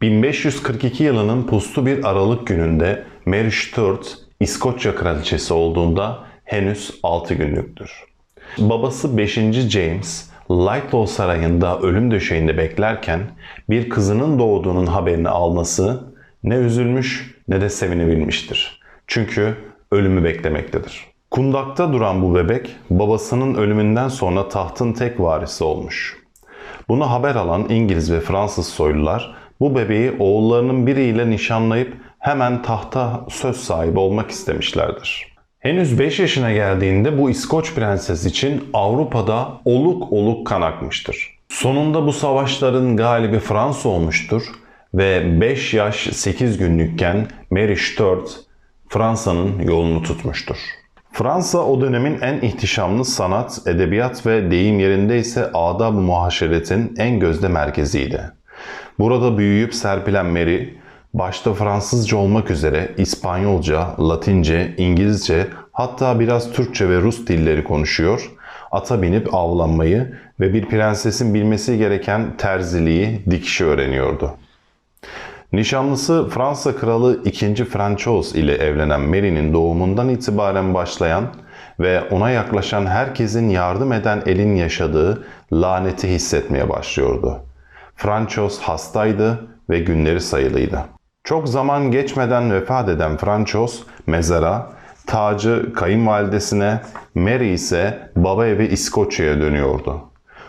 1542 yılının puslu bir Aralık gününde Mary Stuart İskoçya kraliçesi olduğunda henüz 6 günlüktür. Babası 5. James Lightlow Sarayı'nda ölüm döşeğinde beklerken bir kızının doğduğunun haberini alması ne üzülmüş ne de sevinebilmiştir. Çünkü ölümü beklemektedir. Kundakta duran bu bebek babasının ölümünden sonra tahtın tek varisi olmuş. Bunu haber alan İngiliz ve Fransız soylular bu bebeği oğullarının biriyle nişanlayıp hemen tahta söz sahibi olmak istemişlerdir. Henüz 5 yaşına geldiğinde bu İskoç prenses için Avrupa'da oluk oluk kan akmıştır. Sonunda bu savaşların galibi Fransa olmuştur ve 5 yaş 8 günlükken Mary Stuart Fransa'nın yolunu tutmuştur. Fransa o dönemin en ihtişamlı sanat, edebiyat ve deyim yerinde ise adab-ı muhaşeretin en gözde merkeziydi. Burada büyüyüp serpilen Mary, başta Fransızca olmak üzere İspanyolca, Latince, İngilizce hatta biraz Türkçe ve Rus dilleri konuşuyor, ata binip avlanmayı ve bir prensesin bilmesi gereken terziliği, dikişi öğreniyordu. Nişanlısı Fransa Kralı 2. Francois ile evlenen Mary'nin doğumundan itibaren başlayan ve ona yaklaşan herkesin yardım eden elin yaşadığı laneti hissetmeye başlıyordu. Francois hastaydı ve günleri sayılıydı. Çok zaman geçmeden vefat eden Francois mezara, tacı kayınvalidesine, Mary ise baba evi İskoçya'ya dönüyordu.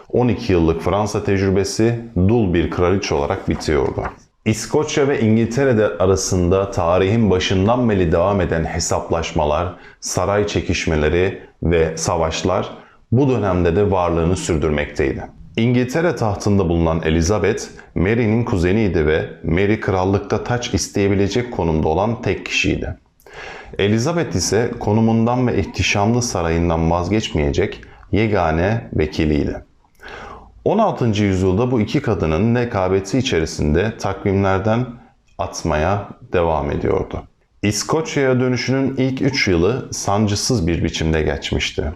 12 yıllık Fransa tecrübesi dul bir kraliçe olarak bitiyordu. İskoçya ve İngiltere arasında tarihin başından beri devam eden hesaplaşmalar, saray çekişmeleri ve savaşlar bu dönemde de varlığını sürdürmekteydi. İngiltere tahtında bulunan Elizabeth, Mary'nin kuzeniydi ve Mary krallıkta taç isteyebilecek konumda olan tek kişiydi. Elizabeth ise konumundan ve ihtişamlı sarayından vazgeçmeyecek yegane vekiliydi. 16. yüzyılda bu iki kadının nekabeti içerisinde takvimlerden atmaya devam ediyordu. İskoçya'ya dönüşünün ilk 3 yılı sancısız bir biçimde geçmişti.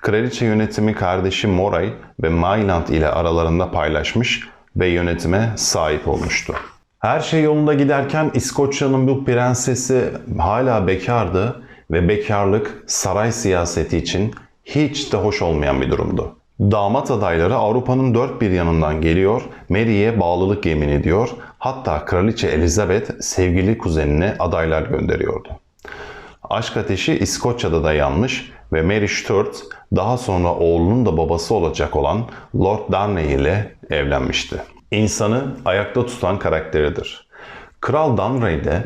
Kraliçe yönetimi kardeşi Moray ve Mayland ile aralarında paylaşmış ve yönetime sahip olmuştu. Her şey yolunda giderken İskoçya'nın bu prensesi hala bekardı ve bekarlık saray siyaseti için hiç de hoş olmayan bir durumdu. Damat adayları Avrupa'nın dört bir yanından geliyor, Mary'e bağlılık yemin ediyor, hatta Kraliçe Elizabeth sevgili kuzenine adaylar gönderiyordu. Aşk ateşi İskoçya'da da yanmış ve Mary Stuart daha sonra oğlunun da babası olacak olan Lord Darnley ile evlenmişti. İnsanı ayakta tutan karakteridir. Kral Darnley de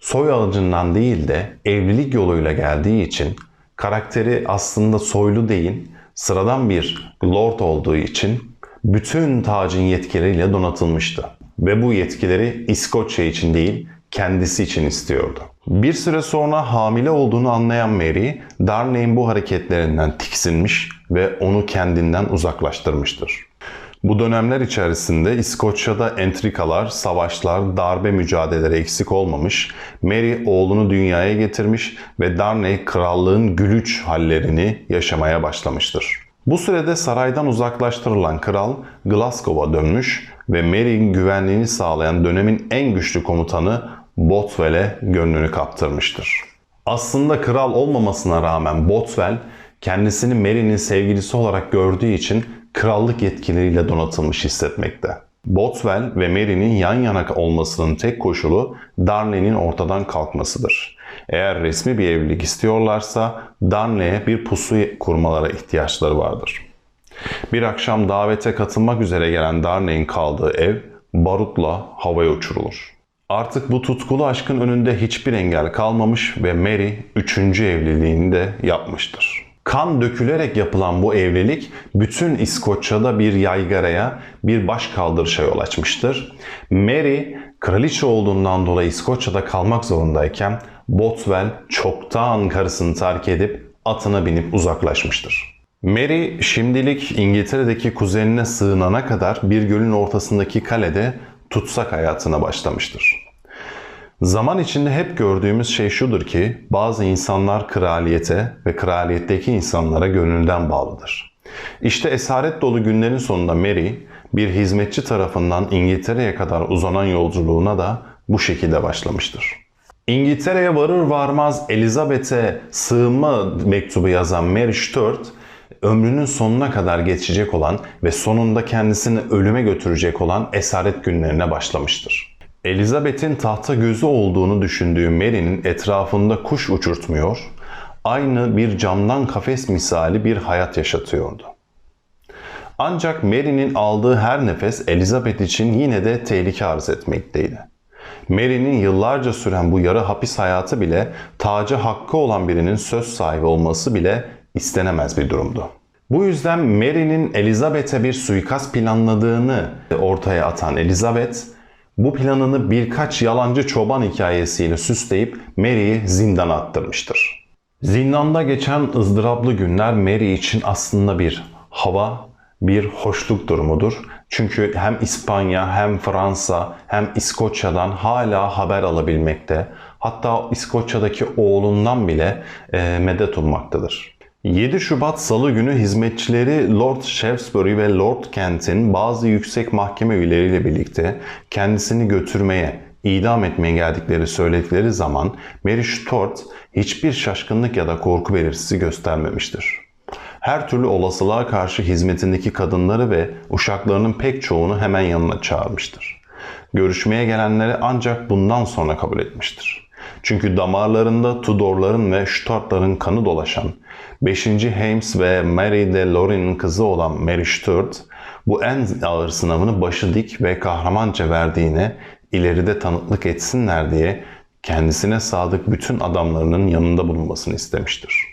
soy ağacından değil de evlilik yoluyla geldiği için karakteri aslında soylu değil, sıradan bir lord olduğu için bütün tacın yetkileriyle donatılmıştı. Ve bu yetkileri İskoçya için değil, kendisi için istiyordu. Bir süre sonra hamile olduğunu anlayan Mary, Darnley'in bu hareketlerinden tiksinmiş ve onu kendinden uzaklaştırmıştır. Bu dönemler içerisinde İskoçya'da entrikalar, savaşlar, darbe mücadeleleri eksik olmamış, Mary oğlunu dünyaya getirmiş ve Darnley krallığın gülüç hallerini yaşamaya başlamıştır. Bu sürede saraydan uzaklaştırılan kral Glasgow'a dönmüş ve Mary'in güvenliğini sağlayan dönemin en güçlü komutanı Bothwell'e gönlünü kaptırmıştır. Aslında kral olmamasına rağmen Bothwell kendisini Mary'nin sevgilisi olarak gördüğü için krallık yetkileriyle donatılmış hissetmekte. Bothwell ve Mary'nin yan yana olmasının tek koşulu Darnley'nin ortadan kalkmasıdır. Eğer resmi bir evlilik istiyorlarsa Darnley'e bir pusu kurmalara ihtiyaçları vardır. Bir akşam davete katılmak üzere gelen Darnley'in kaldığı ev barutla havaya uçurulur. Artık bu tutkulu aşkın önünde hiçbir engel kalmamış ve Mary üçüncü evliliğini de yapmıştır. Kan dökülerek yapılan bu evlilik bütün İskoçya'da bir yaygaraya, bir baş kaldırışa yol açmıştır. Mary kraliçe olduğundan dolayı İskoçya'da kalmak zorundayken Bothwell çoktan karısını terk edip atına binip uzaklaşmıştır. Mary şimdilik İngiltere'deki kuzenine sığınana kadar bir gölün ortasındaki kalede tutsak hayatına başlamıştır. Zaman içinde hep gördüğümüz şey şudur ki bazı insanlar kraliyete ve kraliyetteki insanlara gönülden bağlıdır. İşte esaret dolu günlerin sonunda Mary bir hizmetçi tarafından İngiltere'ye kadar uzanan yolculuğuna da bu şekilde başlamıştır. İngiltere'ye varır varmaz Elizabeth'e sığınma mektubu yazan Mary Stuart, ömrünün sonuna kadar geçecek olan ve sonunda kendisini ölüme götürecek olan esaret günlerine başlamıştır. Elizabeth'in tahta gözü olduğunu düşündüğü Mary'nin etrafında kuş uçurtmuyor, aynı bir camdan kafes misali bir hayat yaşatıyordu. Ancak Mary'nin aldığı her nefes Elizabeth için yine de tehlike arz etmekteydi. Mary'nin yıllarca süren bu yarı hapis hayatı bile taca hakkı olan birinin söz sahibi olması bile istenemez bir durumdu. Bu yüzden Mary'nin Elizabeth'e bir suikast planladığını ortaya atan Elizabeth, bu planını birkaç yalancı çoban hikayesiyle süsleyip Mary'i zindana attırmıştır. Zindanda geçen ızdıraplı günler Mary için aslında bir hava, bir hoşluk durumudur. Çünkü hem İspanya hem Fransa hem İskoçya'dan hala haber alabilmekte. Hatta İskoçya'daki oğlundan bile e, medet ummaktadır. 7 Şubat Salı günü hizmetçileri Lord Shaftesbury ve Lord Kent'in bazı yüksek mahkeme üyeleriyle birlikte kendisini götürmeye, idam etmeye geldikleri söyledikleri zaman Mary Stuart hiçbir şaşkınlık ya da korku belirtisi göstermemiştir her türlü olasılığa karşı hizmetindeki kadınları ve uşaklarının pek çoğunu hemen yanına çağırmıştır. Görüşmeye gelenleri ancak bundan sonra kabul etmiştir. Çünkü damarlarında Tudorların ve Stuart'ların kanı dolaşan 5. James ve Mary de Lorin'in kızı olan Mary Stuart bu en ağır sınavını başı dik ve kahramanca verdiğine ileride tanıklık etsinler diye kendisine sadık bütün adamlarının yanında bulunmasını istemiştir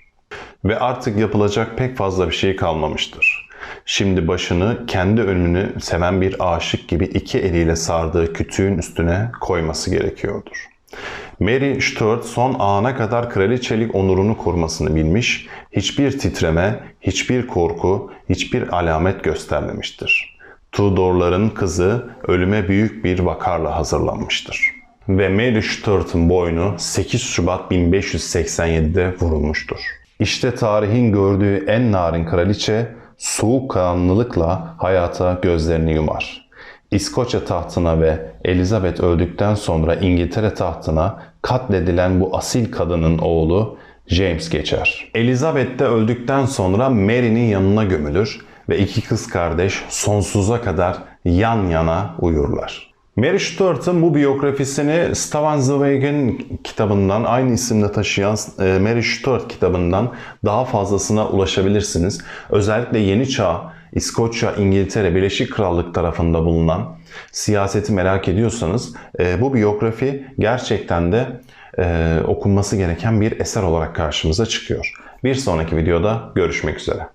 ve artık yapılacak pek fazla bir şey kalmamıştır. Şimdi başını kendi önünü seven bir aşık gibi iki eliyle sardığı kütüğün üstüne koyması gerekiyordur. Mary Stuart son ana kadar kraliçelik onurunu korumasını bilmiş, hiçbir titreme, hiçbir korku, hiçbir alamet göstermemiştir. Tudorların kızı ölüme büyük bir vakarla hazırlanmıştır. Ve Mary Stuart'ın boynu 8 Şubat 1587'de vurulmuştur. İşte tarihin gördüğü en narin kraliçe soğuk karanlılıkla hayata gözlerini yumar. İskoçya tahtına ve Elizabeth öldükten sonra İngiltere tahtına katledilen bu asil kadının oğlu James geçer. Elizabeth de öldükten sonra Mary'nin yanına gömülür ve iki kız kardeş sonsuza kadar yan yana uyurlar. Mary Stuart'ın bu biyografisini Stavangswagen kitabından aynı isimle taşıyan e, Mary Stuart kitabından daha fazlasına ulaşabilirsiniz. Özellikle Yeni Çağ, İskoçya, İngiltere, Birleşik Krallık tarafında bulunan siyaseti merak ediyorsanız e, bu biyografi gerçekten de e, okunması gereken bir eser olarak karşımıza çıkıyor. Bir sonraki videoda görüşmek üzere.